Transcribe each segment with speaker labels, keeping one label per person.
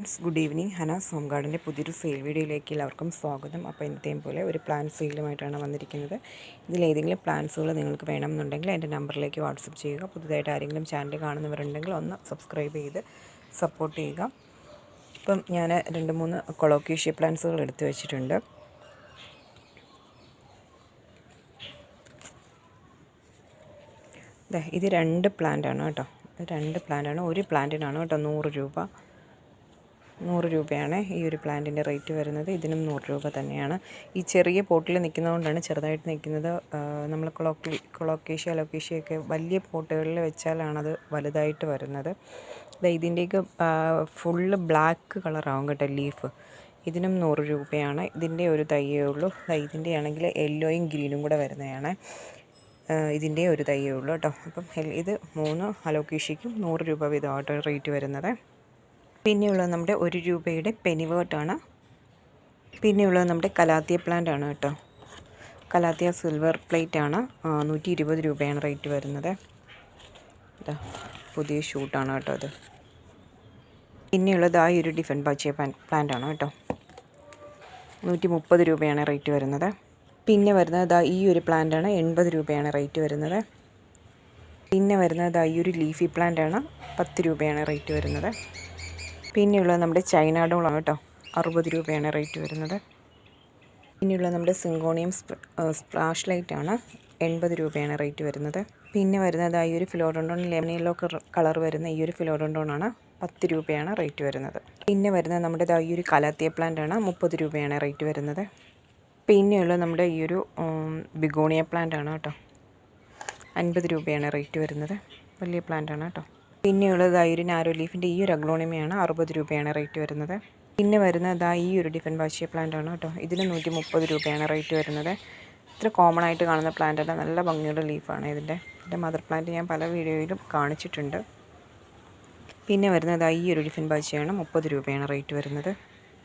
Speaker 1: Friends good evening. Hanas home ഗാർഡന്റെ പുതിയൊരു sale വീഡിയോയിലേക്ക് എല്ലാവർക്കും സ്വാഗതം. അപ്പോൾ ഇന്നത്തെയും പോലെ ഒരു പ്ലാൻ സെയിലുമായിട്ടാണ് വന്നിരിക്കുന്നത്. ഇതിലേതെങ്കിലും പ്ലാൻസുകൾ നിങ്ങൾക്ക് വേണമെന്നുണ്ടെങ്കിൽ എന്റെ നമ്പറിലേക്ക് വാട്സപ്പ് ചെയ്യുക. പുതുതായിട്ട് ആരെങ്കിലും ചാനൽ കാണുന്നവരുണ്ടെങ്കിൽ ഒന്ന് സബ്സ്ക്രൈബ് ചെയ്ത് സപ്പോർട്ട് ചെയ്യുക. ഇപ്പം ഞാൻ രണ്ട് മൂന്ന് കൊളോക്കേഷ്യ പ്ലാൻസുകൾ എടുത്തു വെച്ചിട്ടുണ്ട്. ഇത് രണ്ട് പ്ലാന്റാണ് കേട്ടോ. രണ്ട് പ്ലാന്റാണ്. ഒരു പ്ലാന്റിനാണ് കേട്ടോ നൂറ് രൂപ. നൂറ് രൂപയാണ് ഈ ഒരു പ്ലാന്റിന്റെ റേറ്റ് വരുന്നത്. ഇതിനും നൂറ് രൂപ തന്നെയാണ്. ഈ ചെറിയ പോട്ടിൽ നിൽക്കുന്നതുകൊണ്ടാണ് ചെറുതായിട്ട് നിൽക്കുന്നത്. നമ്മൾ കൊളോക്കി കൊളോക്കേഷ്യ അലോക്കേഷ്യ വലിയ പോട്ടുകളിൽ വെച്ചാലാണത് വലുതായിട്ട് വരുന്നത്. ഇതിന്റെയൊക്കെ ഫുള്ള് ബ്ലാക്ക് കളറാവും കേട്ടോ ലീഫ് ഇതിനും നൂറ് രൂപയാണ്. ഇതിന്റെ ഒരു തയ്യേ ഉള്ളൂ. ഇതിന്റെ ആണെങ്കിൽ യെല്ലോയും ഗ്രീനും കൂടെ വരുന്നതാണ്. ഇതിന്റെ ഒരു തയ്യേ ഉള്ളൂ കേട്ടോ. അപ്പം ഇത് മൂന്ന് അലോക്കേഷ്യയ്ക്കും നൂറ് രൂപ വീതമായിട്ട് റേറ്റ് വരുന്നത്. പിന്നെയുള്ളത് നമ്മുടെ ഒരു രൂപയുടെ പെനിവേർട്ടാണ്. പിന്നെയുള്ളത് നമ്മുടെ കലാത്തിയ പ്ലാന്റ് ആണ് കേട്ടോ. കലാത്തിയ സിൽവർ പ്ലേറ്റ് ആണ് നൂറ്റി ഇരുപത് രൂപയാണ് റേറ്റ് വരുന്നത്. പുതിയ ഷൂട്ടാണ് കേട്ടോ അത് പിന്നെയുള്ളത് ആ ഒരു ഡിഫൻ ബാച്ചിയ പ്ലാന്റ് ആണ് കേട്ടോ. നൂറ്റി മുപ്പത് രൂപയാണ് റേറ്റ് വരുന്നത്. പിന്നെ വരുന്നത് ഈ ഒരു പ്ലാന്റ് ആണ് എൺപത് രൂപയാണ് റേറ്റ് വരുന്നത്. പിന്നെ വരുന്നത് ഈ ഒരു ലീഫി പ്ലാന്റ് ആണ് പത്ത് രൂപയാണ് റേറ്റ് വരുന്നത്. പിന്നെയുള്ളത് നമ്മുടെ ചൈന ഡോളാണ് കേട്ടോ. അറുപത് രൂപയാണ് റേറ്റ് വരുന്നത്. പിന്നെയുള്ളത് നമ്മുടെ സിങ്കോണിയം സ്പ്ലാഷ് ലൈറ്റ് ആണ്. എൺപത് രൂപയാണ് റേറ്റ് വരുന്നത്. പിന്നെ വരുന്നത് ഈ ഒരു ഫിലോഡോണ്ടോൺ ലെമൺ യെല്ലോ കളർ വരുന്ന ഈ ഒരു ഫിലോഡോണ്ടോൺ ആണ്. പത്ത് രൂപയാണ് റേറ്റ് വരുന്നത്. പിന്നെ വരുന്നത് നമ്മുടെ ഈ ഒരു കലാത്തിയ പ്ലാന്റ് ആണ്. മുപ്പത് രൂപയാണ് റേറ്റ് വരുന്നത്. പിന്നെയുള്ള നമ്മുടെ ഈ ഒരു ബിഗോണിയ പ്ലാന്റ് ആണ് കേട്ടോ. അൻപത് രൂപയാണ് റേറ്റ് വരുന്നത്. വലിയ പ്ലാന്റ് ആണ് കേട്ടോ. പിന്നെയുള്ളത് ആ ഒരു നാരോ ലീഫിന്റെ ഈ ഒരു അഗ്ലോണിമയാണ് അറുപത് രൂപയാണ് റേറ്റ് വരുന്നത്. പിന്നെ വരുന്നത് ആ ഈ ഒരു ഡിഫൻ വാശിയ പ്ലാന്റ് ആണ് കേട്ടോ. ഇതിന് നൂറ്റി മുപ്പത് രൂപയാണ് റേറ്റ് വരുന്നത്. ഇത്ര കോമൺ ആയിട്ട് കാണുന്ന പ്ലാന്റ് അല്ല. നല്ല ഭംഗിയുള്ള ലീഫാണ് ഇതിന്റെ. ഇതിന്റെ മദർ പ്ലാന്റ് ഞാൻ പല വീഡിയോയിലും കാണിച്ചിട്ടുണ്ട്. പിന്നെ വരുന്നത് ഈ ഒരു ഡിഫൻ ബാച്ചിയാണ് മുപ്പത് രൂപയാണ് റേറ്റ് വരുന്നത്.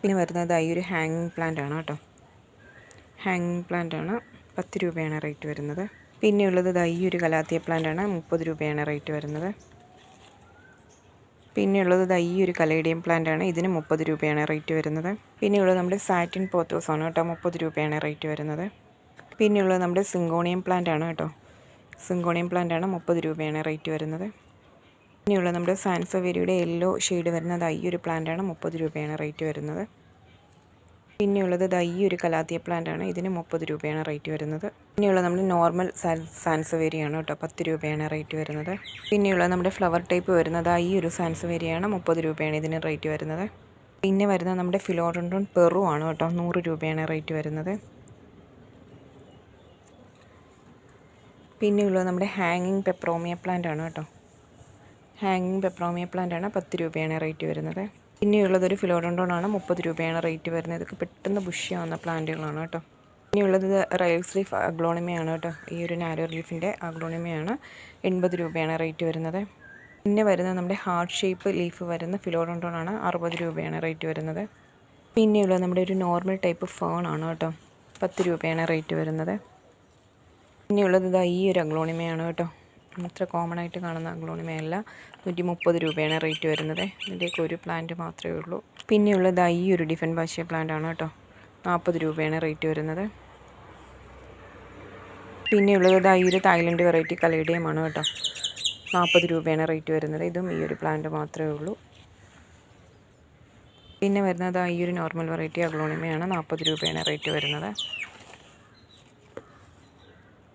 Speaker 1: പിന്നെ വരുന്നത് ഈ ഒരു ഹാങ്ങിങ് പ്ലാന്റ് ആണ് കേട്ടോ. ഹാങ്ങിങ് പ്ലാന്റ് ആണ് പത്ത് രൂപയാണ് റേറ്റ് വരുന്നത്. പിന്നെയുള്ളത് ഈ ഒരു കലാത്തിയ പ്ലാന്റ് ആണ് മുപ്പത് രൂപയാണ് റേറ്റ് വരുന്നത്. പിന്നെയുള്ളത് ഈ ഒരു കലേഡിയം പ്ലാന്റ് ആണ്. ഇതിന് മുപ്പത് രൂപയാണ് റേറ്റ് വരുന്നത്. പിന്നെയുള്ളത് നമ്മുടെ സാറ്റിൻ പോത്തോസ് ആണ് കേട്ടോ. മുപ്പത് രൂപയാണ് റേറ്റ് വരുന്നത്. പിന്നെയുള്ളത് നമ്മുടെ സിങ്കോണിയം പ്ലാന്റ് ആണ് കേട്ടോ. സിങ്കോണിയം പ്ലാന്റ് ആണ് മുപ്പത് രൂപയാണ് റേറ്റ് വരുന്നത്. പിന്നെയുള്ളത് നമ്മുടെ സാൻസവേരിയുടെ യെല്ലോ ഷെയ്ഡ് വരുന്നത് ഈ ഒരു പ്ലാന്റ് ആണ് മുപ്പത് രൂപയാണ് റേറ്റ് വരുന്നത്. പിന്നെയുള്ളത് ഈ ഒരു കലാത്തിയ പ്ലാന്റ് ആണ്. ഇതിന് മുപ്പത് രൂപയാണ് റേറ്റ് വരുന്നത്. പിന്നെയുള്ള നമ്മൾ നോർമൽ സാൻസവേരിയാണ് കേട്ടോ. പത്ത് രൂപയാണ് റേറ്റ് വരുന്നത്. പിന്നെയുള്ള നമ്മുടെ ഫ്ലവർ ടൈപ്പ് വരുന്നത് ഈ ഒരു സാൻസവേരിയാണ് മുപ്പത് രൂപയാണ് ഇതിന് റേറ്റ് വരുന്നത്. പിന്നെ വരുന്നത് നമ്മുടെ ഫിലോറൻഡോൺ പെറു ആണ് കേട്ടോ. നൂറ് രൂപയാണ് റേറ്റ് വരുന്നത്. പിന്നെയുള്ളത് നമ്മുടെ ഹാങ്ങിങ് പെപ്രോമിയ പ്ലാന്റ് ആണ് കേട്ടോ. ഹാങ്ങിങ് പെപ്രോമിയ പ്ലാന്റ് ആണ്. പത്ത് രൂപയാണ് റേറ്റ് വരുന്നത്. പിന്നെയുള്ളത് ഒരു ഫിലോഡോണ്ടോണാണ് മുപ്പത് രൂപയാണ് റേറ്റ് വരുന്നത്. ഇതൊക്കെ പെട്ടെന്ന് ബുഷിയാവുന്ന പ്ലാന്റുകളാണ് കേട്ടോ. ഇനിയുള്ളത് റയൽ ലീഫ് അഗ്ലോണിമയാണ് കേട്ടോ. ഈ ഒരു നാരോ ലീഫിന്റെ അഗ്ലോണിമയാണ്. എൺപത് രൂപയാണ് റേറ്റ് വരുന്നത്. പിന്നെ വരുന്നത് നമ്മുടെ ഹാർട്ട് ഷേപ്പ് ലീഫ് വരുന്ന ഫിലോഡോണ്ടോണാണ് അറുപത് രൂപയാണ് റേറ്റ് വരുന്നത്. പിന്നെയുള്ളത് നമ്മുടെ ഒരു നോർമൽ ടൈപ്പ് ഫേൺ ആണ് കേട്ടോ. പത്ത് രൂപയാണ് റേറ്റ് വരുന്നത്. പിന്നെയുള്ളത് ഇതാ ഈ ഒരു അഗ്ലോണിമയാണ് കേട്ടോ. അത്ര കോമൺ ആയിട്ട് കാണുന്ന അഗ്ലോണിമയല്ല നൂറ്റി മുപ്പത് രൂപയാണ് റേറ്റ് വരുന്നത്. ഇതിന്റെയൊക്കെ ഒരു പ്ലാന്റ് മാത്രമേ ഉള്ളൂ. പിന്നെയുള്ളത് ഈ ഒരു ഡിഫൻ ഭാഷ്യ പ്ലാന്റ് ആണ് കേട്ടോ. നാൽപ്പത് രൂപയാണ് റേറ്റ് വരുന്നത്. പിന്നെയുള്ളത് ഈ ഒരു തായ്ലൻഡ് വെറൈറ്റി കലേഡിയമാണ് കേട്ടോ. നാൽപ്പത് രൂപയാണ് റേറ്റ് വരുന്നത്. ഇതും ഈ ഒരു പ്ലാന്റ് മാത്രമേ ഉള്ളൂ. പിന്നെ വരുന്നത് ഈ ഒരു നോർമൽ വെറൈറ്റി അഗ്ലോണിമയാണ് നാൽപ്പത് രൂപയാണ് റേറ്റ് വരുന്നത്.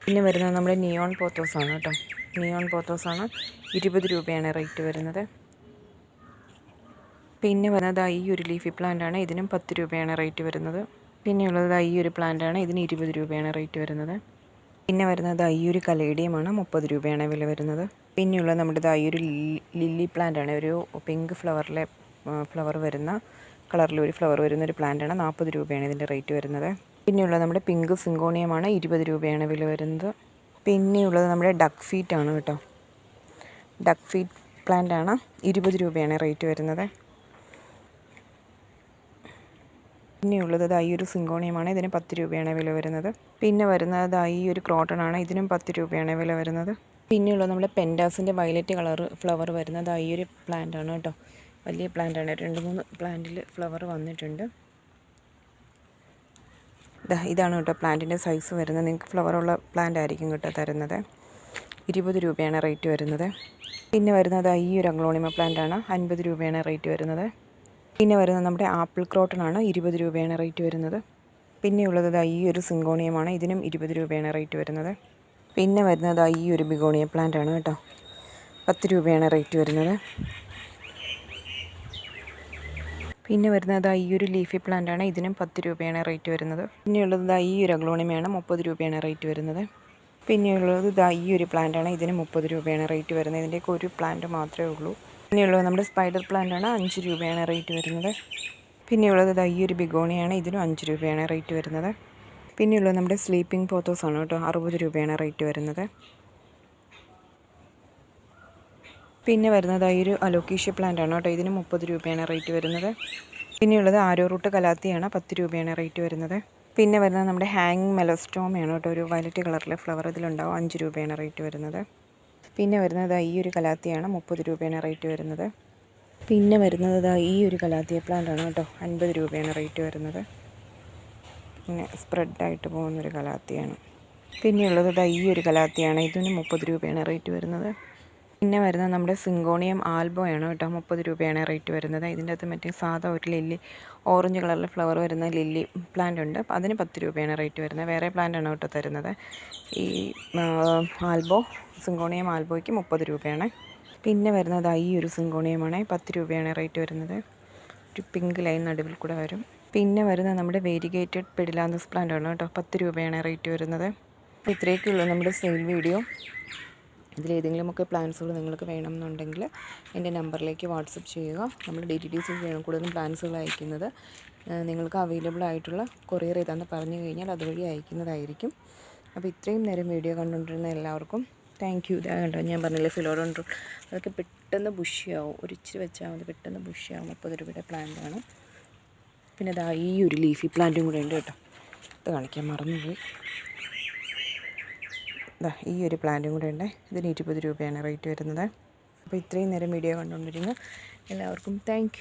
Speaker 1: പിന്നെ വരുന്നത് നമ്മുടെ നിയോൺ പോത്തോസാണ് കേട്ടോ. നിയോൺ പോത്തോസാണ് ഇരുപത് രൂപയാണ് റേറ്റ് വരുന്നത്. പിന്നെ വരുന്നത് ഈ ഒരു ലീഫി പ്ലാന്റ് ആണ്. ഇതിനും പത്ത് രൂപയാണ് റേറ്റ് വരുന്നത്. പിന്നെയുള്ളത് ഈ ഒരു പ്ലാന്റ് ആണ്. ഇതിന് ഇരുപത് രൂപയാണ് റേറ്റ് വരുന്നത്. പിന്നെ വരുന്നത് ഈ ഒരു കലേഡിയമാണ് മുപ്പത് രൂപയാണ് വില വരുന്നത്. പിന്നെയുള്ളത് നമ്മുടെ ഈ ഒരു ലില്ലി പ്ലാന്റ് ആണ്. ഒരു പിങ്ക് ഫ്ലവറിലെ ഫ്ലവർ വരുന്ന കളറിൽ ഒരു ഫ്ലവർ വരുന്ന ഒരു പ്ലാന്റ് ആണ്. നാൽപ്പത് രൂപയാണ് ഇതിന്റെ റേറ്റ് വരുന്നത്. പിന്നെയുള്ള നമ്മുടെ പിങ്ക് സിങ്കോണിയമാണ് ഇരുപത് രൂപയാണ് വില വരുന്നത്. പിന്നെയുള്ളത് നമ്മുടെ ഡക്ക് ഫീറ്റ് ആണ് കേട്ടോ. ഡക്ക് ഫീറ്റ് പ്ലാന്റ് ആണ്. ഇരുപത് രൂപയാണ് റേറ്റ് വരുന്നത്. പിന്നെയുള്ളത് ഈ ഒരു സിങ്കോണിയമാണ്. ഇതിന് പത്ത് രൂപയാണ് വില വരുന്നത്. പിന്നെ വരുന്നത് ഈ ഒരു ക്രോട്ടൺ ആണ്. ഇതിനും പത്ത് രൂപയാണ് വില വരുന്നത്. പിന്നെയുള്ളത് നമ്മുടെ പെൻഡാസിന്റെ വയലറ്റ് കളർ ഫ്ലവർ വരുന്നത് ഈ ഒരു പ്ലാന്റ് ആണ് കേട്ടോ. വലിയ പ്ലാന്റ് ആണ്. രണ്ട് മൂന്ന് പ്ലാന്റിൽ ഫ്ലവർ വന്നിട്ടുണ്ട്. ഇതാണ് കേട്ടോ പ്ലാന്റിന്റെ സൈസ് വരുന്നത്. നിങ്ങൾക്ക് ഫ്ലവറുള്ള പ്ലാന്റ് ആയിരിക്കും കേട്ടോ തരുന്നത്. ഇരുപത് രൂപയാണ് റേറ്റ് വരുന്നത്. പിന്നെ വരുന്നത് ഈ ഒരു അംഗ്ലോണിമ പ്ലാന്റ് ആണ്. അൻപത് രൂപയാണ് റേറ്റ് വരുന്നത്. പിന്നെ വരുന്നത് നമ്മുടെ ആപ്പിൾ ക്രോട്ടനാണ് ഇരുപത് രൂപയാണ് റേറ്റ് വരുന്നത്. പിന്നെയുള്ളത് ദാ ഈ ഒരു സിങ്കോണിയമാണ് ഇതിനും ഇരുപത് രൂപയാണ് റേറ്റ് വരുന്നത്. പിന്നെ വരുന്നത് ഈ ഒരു ബിഗോണിയ പ്ലാന്റ് ആണ് കേട്ടോ. പത്ത് രൂപയാണ് റേറ്റ് വരുന്നത്. പിന്നെ വരുന്നത് ഈ ഒരു ലീഫി പ്ലാന്റ് ആണ്. ഇതിനും പത്ത് രൂപയാണ് റേറ്റ് വരുന്നത്. പിന്നെയുള്ളത് ഈ ഒരു അഗ്ലോണിമയാണ് മുപ്പത് രൂപയാണ് റേറ്റ് വരുന്നത്. പിന്നെയുള്ളത് ഇതാ ഈ ഒരു പ്ലാന്റ് ആണ്. ഇതിന് മുപ്പത് രൂപയാണ് റേറ്റ് വരുന്നത്. ഇതിന്റെയൊക്കെ ഒരു പ്ലാന്റ് മാത്രമേ ഉള്ളൂ. പിന്നെയുള്ളത് നമ്മുടെ സ്പൈഡർ പ്ലാന്റ് ആണ്. അഞ്ച് രൂപയാണ് റേറ്റ് വരുന്നത്. പിന്നെയുള്ളത് ദാ ഈ ഒരു ബിഗോണിയാണ്. ഇതിനും അഞ്ച് രൂപയാണ് റേറ്റ് വരുന്നത്. പിന്നെയുള്ളത് നമ്മുടെ സ്ലീപ്പിംഗ് പോത്തോസ് ആണ് കേട്ടോ. അറുപത് രൂപയാണ് റേറ്റ് വരുന്നത്. പിന്നെ വരുന്നത് ഈ ഒരു അലോക്കീഷ്യ പ്ലാന്റ് ആണ് കേട്ടോ. ഇതിന് മുപ്പത് രൂപയാണ് റേറ്റ് വരുന്നത്. പിന്നെയുള്ളത് ആരോ റൂട്ട് കലാത്തിയാണ് പത്ത് രൂപയാണ് റേറ്റ് വരുന്നത്. പിന്നെ വരുന്നത് നമ്മുടെ ഹാങ് ആണ് കേട്ടോ. ഒരു വയലറ്റ് കളറിലെ ഫ്ലവർ ഇതിലുണ്ടാവും. അഞ്ച് രൂപയാണ് റേറ്റ് വരുന്നത്. പിന്നെ വരുന്നത് ഈ ഒരു കലാത്തിയാണ് മുപ്പത് രൂപയാണ് റേറ്റ് വരുന്നത്. പിന്നെ വരുന്നത് ഈ ഒരു കലാത്തിയ പ്ലാന്റ് ആണ് കേട്ടോ. അൻപത് രൂപയാണ് റേറ്റ് വരുന്നത്. ഇങ്ങനെ സ്പ്രെഡായിട്ട് പോകുന്നൊരു കലാത്തിയാണ്. പിന്നെയുള്ളത് ഈ ഒരു കലാത്തിയാണ്. ഇതിന് മുപ്പത് രൂപയാണ് റേറ്റ് വരുന്നത്. പിന്നെ വരുന്നത് നമ്മുടെ സിങ്കോണിയം ആൽബോയാണ് കേട്ടോ മുപ്പത് രൂപയാണ് റേറ്റ് വരുന്നത്. ഇതിന്റെ അകത്ത് മറ്റേ സാധാ ഒരു ലില്ലി ഓറഞ്ച് കളറിൽ ഫ്ലവർ വരുന്ന ലില്ലി പ്ലാന്റ് ഉണ്ട്. അതിന് പത്ത് രൂപയാണ് റേറ്റ് വരുന്നത്. വേറെ പ്ലാന്റ് ആണ് കേട്ടോ തരുന്നത്. ഈ ആൽബോ സിങ്കോണിയം ആൽബോയ്ക്ക് മുപ്പത് രൂപയാണ്. പിന്നെ വരുന്നത് ഈ ഒരു സിങ്കോണിയമാണ് പത്ത് രൂപയാണ് റേറ്റ് വരുന്നത്. ഒരു പിങ്ക് ലൈൻ നടുവിൽ കൂടെ വരും. പിന്നെ വരുന്നത് നമ്മുടെ വേരിഗേറ്റഡ് പെഡിലാന്തസ് പ്ലാന്റ് ആണ് കേട്ടോ പത്ത് രൂപയാണ് റേറ്റ് വരുന്നത്. ഇത്രയൊക്കെയുള്ളൂ നമ്മുടെ സെയിൽ വീഡിയോ ഇതിലേതെങ്കിലുമൊക്കെ പ്ലാൻസുകൾ നിങ്ങൾക്ക് വേണമെന്നുണ്ടെങ്കിൽ എന്റെ നമ്പറിലേക്ക് വാട്സപ്പ് ചെയ്യുക. നമ്മൾ ഡി ടി സി വേണം കൂടുതലും പ്ലാൻസുകൾ അയക്കുന്നത്. നിങ്ങൾക്ക് അവൈലബിൾ ആയിട്ടുള്ള കൊറിയർ ഏതാണെന്ന് പറഞ്ഞു കഴിഞ്ഞാൽ അതുവഴി അയക്കുന്നതായിരിക്കും. അപ്പോൾ ഇത്രയും നേരം വീഡിയോ കണ്ടുകൊണ്ടിരുന്ന എല്ലാവർക്കും താങ്ക് യു ഇതാ കണ്ടോ ഞാൻ പറഞ്ഞില്ലേ ഫിലോഡോൺട്രോ അതൊക്കെ പെട്ടെന്ന് ബുഷിയാവും ഒരു ഇച്ചിരി വെച്ചാൽ മതി പെട്ടെന്ന് ബുഷിയാവും മുപ്പത് രൂപയുടെ പ്ലാന്റാണ് പിന്നെ ദാ ഈ ഒരു ലീഫി പ്ലാന്റും കൂടെ ഉണ്ട് കേട്ടോ. ഇത് കാണിക്കാൻ മറന്നുപോയി. ദാ ഈ ഒരു പ്ലാന്റും കൂടെ ഉണ്ട്. ഇതിന് ഇരുപത് രൂപയാണ് റേറ്റ് വരുന്നത്. അപ്പോൾ ഇത്രയും നേരം വീഡിയോ കണ്ടുകൊണ്ടിരുന്നു എല്ലാവർക്കും താങ്ക്